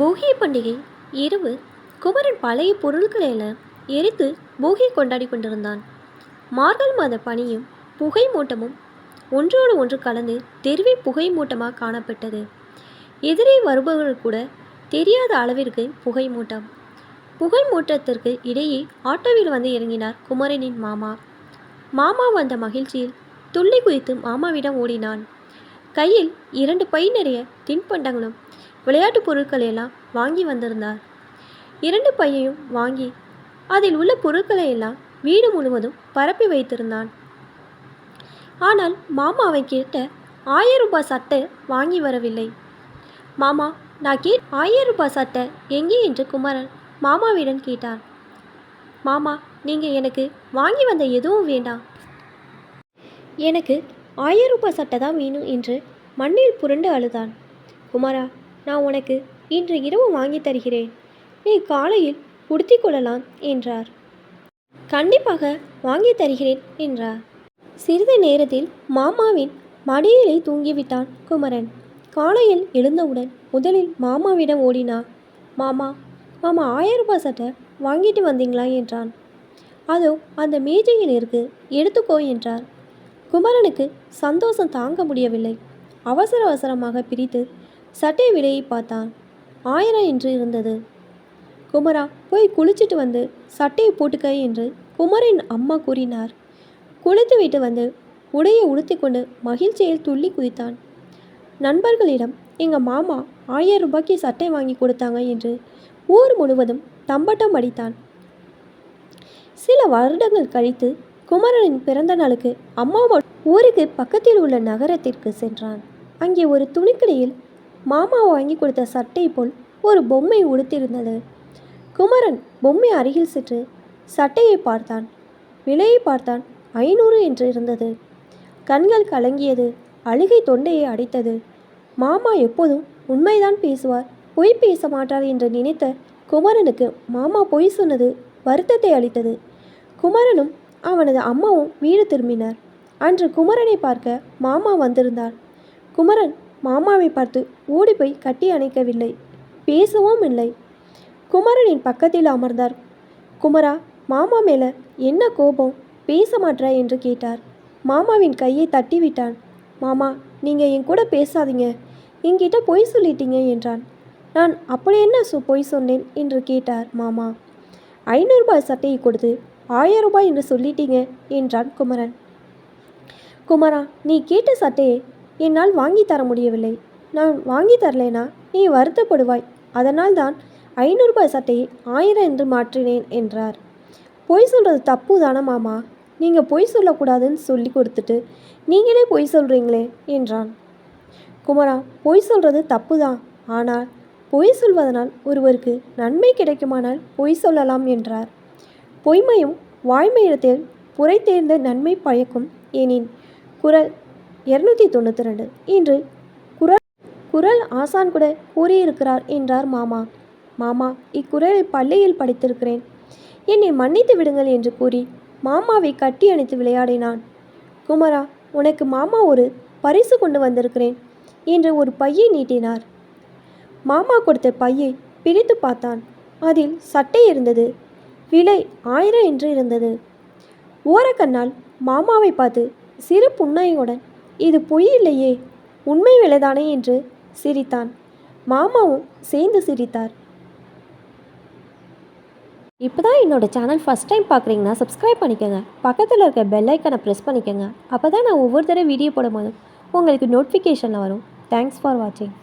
போகி பண்டிகை இரவு குமரன் பழைய பொருட்களை எல்லாம் எரித்து போகி கொண்டாடி கொண்டிருந்தான். மார்கழி மாத பனியும் புகை மூட்டமும் ஒன்றோடு ஒன்று கலந்து தெருவே புகை மூட்டமாக காணப்பட்டது. எதிரே வருபவர்கள் கூட தெரியாத அளவிற்கு புகை மூட்டம். புகை மூட்டத்திற்கு இடையே ஆட்டோவில் வந்து இறங்கினார் குமரனின் மாமா. மாமா வந்த மகிழ்ச்சியில் துள்ளி குதித்து மாமாவிடம் ஓடினான். கையில் இரண்டு பை நிறைய தின்பண்டங்களும் விளையாட்டு பொருட்களை எல்லாம் வாங்கி வந்திருந்தார். இரண்டு பையையும் வாங்கி அதில் உள்ள பொருட்களை எல்லாம் வீடு முழுவதும் பரப்பி வைத்திருந்தான். ஆனால் மாமா அவன் கேட்ட ஆயிரம் ரூபாய் சட்டை வாங்கி வரவில்லை. மாமா நான் கே ஆயிரம் ரூபாய் சட்டை எங்கே? என்று குமரன் மாமாவிடம் கேட்டார் மாமா நீங்கள் எனக்கு வாங்கி வந்த எதுவும் வேண்டாம். எனக்கு ஆயிரம் ரூபாய் சட்டை தான் வேணும் என்று மண்ணில் புரண்டு அழுதான். குமாரா நான் உனக்கு இன்று இரவு வாங்கி தருகிறேன். நீ காலையில் உடுத்திக் கொள்ளலாம் என்றார். கண்டிப்பாக வாங்கி தருகிறேன் என்றார். சிறிது நேரத்தில் மாமாவின் மடியிலே தூங்கிவிட்டான் குமரன். காலையில் எழுந்தவுடன் முதலில் மாமாவிடம் ஓடினான் மாமா மாமா ஆயிரம் ரூபாய் சட்டை வாங்கிட்டு வந்தீங்களா? என்றான். அதோ அந்த மேஜையில் இருக்கு எடுத்துக்கோ என்றார். குமரனுக்கு சந்தோஷம் தாங்க முடியவில்லை. அவசர அவசரமாக பிரித்து சட்டை விலையை பார்த்தான். ஆயிரம் என்று இருந்தது. குமரா போய் குளிச்சிட்டு வந்து சட்டையை போட்டுக்க என்று குமரின் அம்மா கூறினார். குளித்து விட்டு வந்து உடையை உடுத்திக்கொண்டு மகிழ்ச்சியில் துள்ளி குதித்தான். நண்பர்களிடம் எங்கள் மாமா ஆயிரம் ரூபாய்க்கு சட்டை வாங்கி கொடுத்தாங்க என்று ஊர் முழுவதும் தம்பட்டம் அடித்தான். சில வருடங்கள் கழித்து குமரனின் பிறந்த நாளுக்கு அம்மாவோட ஊருக்கு பக்கத்தில் உள்ள நகரத்திற்கு சென்றான். அங்கே ஒரு துணிக்கடையில் மாமா வாங்கி கொடுத்த சட்டை போல் ஒரு பொம்மை உடுத்திருந்தது குமரன் பொம்மை அருகில் சென்று சட்டையை பார்த்தான். விலையை பார்த்தான் ஐநூறு என்று இருந்தது. கண்கள் கலங்கியது அழுகை தொண்டையை அடைத்தது. மாமா எப்போதும் உண்மைதான் பேசுவார் பொய் பேச மாட்டார் என்று நினைத்த குமரனுக்கு மாமா பொய் சொன்னது வருத்தத்தை அளித்தது. குமரனும் அவனது அம்மாவும் வீடு திரும்பினார். அன்று குமரனை பார்க்க மாமா வந்திருந்தார். குமரன் மாமாவை பார்த்து ஓடிப்போய் கட்டி அணைக்கவில்லை. பேசவும் இல்லை. குமரனின் பக்கத்தில் அமர்ந்தார். குமரா மாமா மேலே என்ன கோபம்? பேச மாட்டா என்று கேட்டார். மாமாவின் கையை தட்டி விட்டான் மாமா நீங்கள் என் கூட பேசாதீங்க. என்கிட்ட பொய் சொல்லிட்டீங்க என்றான். நான் அப்படி என்ன சொ பொய் சொன்னேன் என்று கேட்டார் மாமா. ஐநூறுபாய் சட்டையை கொடுத்து ஆயிரம் ரூபாய் என்று சொல்லிட்டீங்க என்றான் குமரன். குமரா நீ கேட்ட சட்டையை என்னால் வாங்கி தர முடியவில்லை. நான் வாங்கி தரலேனா நீ வருத்தப்படுவாய். அதனால் தான் ஐநூறுபாய் சட்டையை ஆயிரம் என்று மாற்றினேன் என்றார். பொய் சொல்கிறது தப்பு தானே மாமா. நீங்கள் பொய் சொல்லக்கூடாதுன்னு சொல்லி கொடுத்துட்டு நீங்களே பொய் சொல்கிறீங்களே என்றான். குமரா பொய் சொல்கிறது தப்பு தான் ஆனால் பொய் சொல்வதனால் ஒருவருக்கு நன்மை கிடைக்குமானால் பொய் சொல்லலாம் என்றார். பொய்மையும் வாய்மையிடத்தில் புரை தேர்ந்த நன்மை பயக்கும் எனின் குரல் இருநூத்தி தொண்ணூற்றி ரெண்டு. இன்று குரல் குரல் ஆசான் கூட கூறியிருக்கிறார் என்றார் மாமா. மாமா இக்குரலை பள்ளியில் படித்திருக்கிறேன். என்னை மன்னித்து விடுங்கள் என்று கூறி மாமாவை கட்டி அணைத்து விளையாடினான். குமரா உனக்கு மாமா ஒரு பரிசு கொண்டு வந்திருக்கிறேன் என்று ஒரு பையை நீட்டினார். மாமா கொடுத்த பையை பிரித்து பார்த்தான். அதில் சட்டை இருந்தது விலை ஆயிரம் என்று இருந்தது. ஓரக்கண்ணால் மாமாவை பார்த்து சிறு புன்னகையுடன் இது பொய் இல்லையே உண்மை விலைதானே என்று சிரித்தான். மாமாவும் சேர்ந்து சிரித்தார். இப்போ தான் என்னோடய சேனல் ஃபஸ்ட் டைம் பார்க்குறீங்கன்னா சப்ஸ்கிரைப் பண்ணிக்கோங்க. பக்கத்தில் இருக்க பெல் ஐக்கனை ப்ரெஸ் பண்ணிக்கோங்க. அப்போ தான் நான் ஒவ்வொரு தடவை வீடியோ போடும்போதும் உங்களுக்கு நோட்டிஃபிகேஷனில் வரும். தேங்க்ஸ் ஃபார் வாட்சிங்